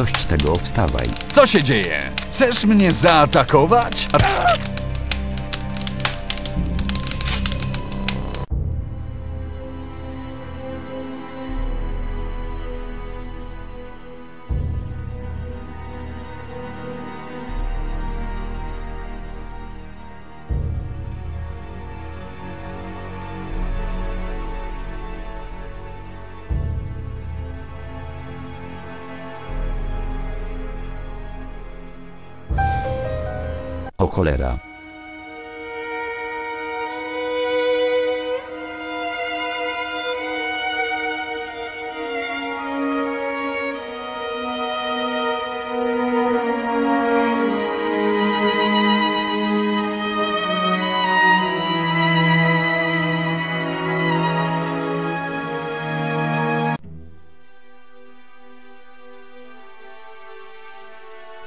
dość tego, wstawaj. Co się dzieje? Chcesz mnie zaatakować? A- O cholera.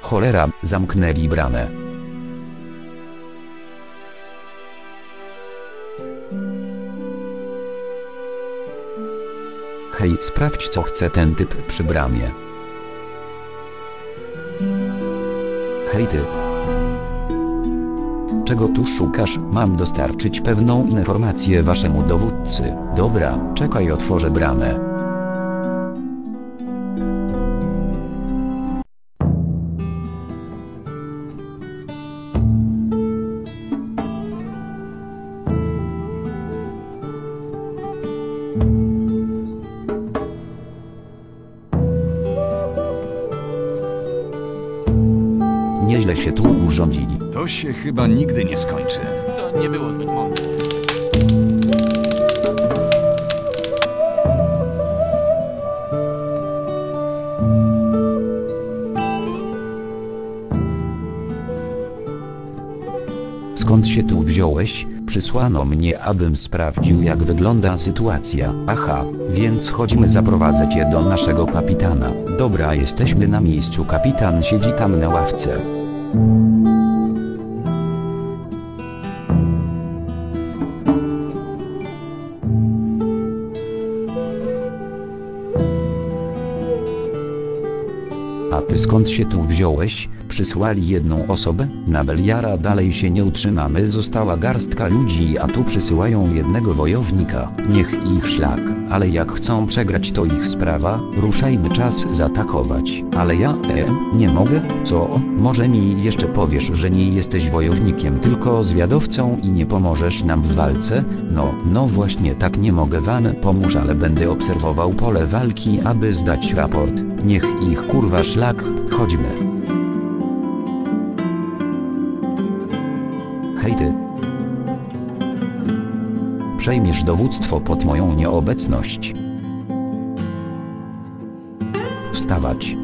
Cholera, zamknęli bramę. Hej, sprawdź co chce ten typ przy bramie. Hej ty. Czego tu szukasz? Mam dostarczyć pewną informację waszemu dowódcy. Dobra, czekaj otworzę bramę. Nieźle się tu urządzili. To się chyba nigdy nie skończy. To nie było zbyt mądre. Skąd się tu wziąłeś? Przysłano mnie, abym sprawdził jak wygląda sytuacja. Aha, więc chodźmy zaprowadzę cię do naszego kapitana. Dobra, jesteśmy na miejscu. Kapitan siedzi tam na ławce. A ty skąd się tu wziąłeś? Przysłali jedną osobę? Na Beliara dalej się nie utrzymamy, została garstka ludzi, a tu przysyłają jednego wojownika. Niech ich szlak, ale jak chcą przegrać to ich sprawa, ruszajmy czas zaatakować. Ale ja, e, nie mogę? Co? Może mi jeszcze powiesz, że nie jesteś wojownikiem, tylko zwiadowcą i nie pomożesz nam w walce? No, no właśnie tak nie mogę wam pomóż, ale będę obserwował pole walki, aby zdać raport. Niech ich kurwa szlak, chodźmy. Hej ty. Przejmiesz dowództwo pod moją nieobecność. Wstawać.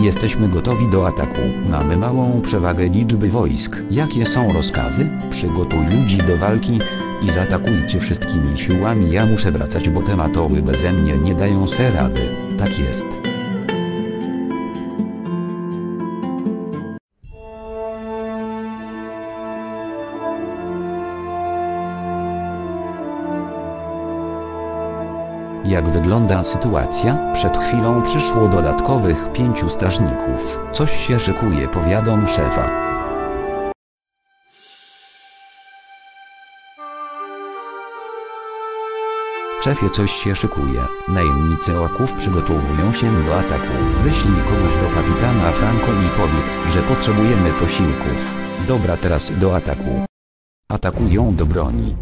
Jesteśmy gotowi do ataku. Mamy małą przewagę liczby wojsk. Jakie są rozkazy? Przygotuj ludzi do walki i zaatakujcie wszystkimi siłami. Ja muszę wracać, bo te matoły beze mnie nie dają se rady. Tak jest. Jak wygląda sytuacja? Przed chwilą przyszło dodatkowych pięciu strażników. Coś się szykuje, powiadom szefa. Szefie coś się szykuje. Najemnicy oków przygotowują się do ataku. Wyślij kogoś do kapitana Franco i powiedz, że potrzebujemy posiłków. Dobra teraz do ataku. Atakują do broni.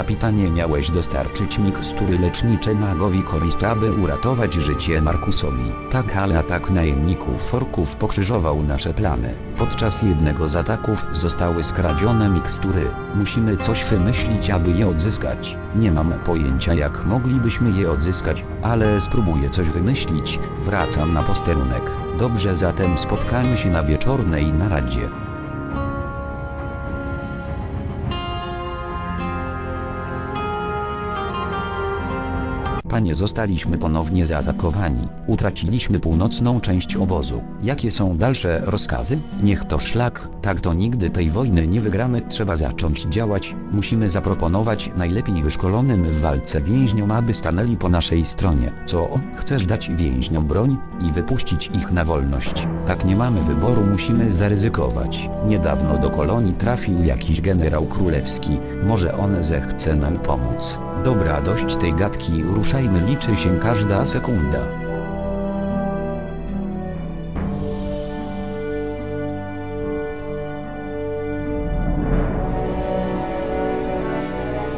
Kapitanie miałeś dostarczyć mikstury lecznicze magowi Korist, aby uratować życie Markusowi. Tak, ale atak najemników Forków pokrzyżował nasze plany. Podczas jednego z ataków zostały skradzione mikstury. Musimy coś wymyślić, aby je odzyskać. Nie mam pojęcia jak moglibyśmy je odzyskać, ale spróbuję coś wymyślić. Wracam na posterunek. Dobrze, zatem spotkamy się na wieczornej naradzie. Panie, zostaliśmy ponownie zaatakowani. Utraciliśmy północną część obozu. Jakie są dalsze rozkazy? Niech to szlak. Tak to nigdy tej wojny nie wygramy. Trzeba zacząć działać. Musimy zaproponować najlepiej wyszkolonym w walce więźniom, aby stanęli po naszej stronie. Co? Chcesz dać więźniom broń i wypuścić ich na wolność? Tak nie mamy wyboru, musimy zaryzykować. Niedawno do kolonii trafił jakiś generał królewski. Może on zechce nam pomóc. Dobra, dość tej gadki, ruszajmy, liczy się każda sekunda.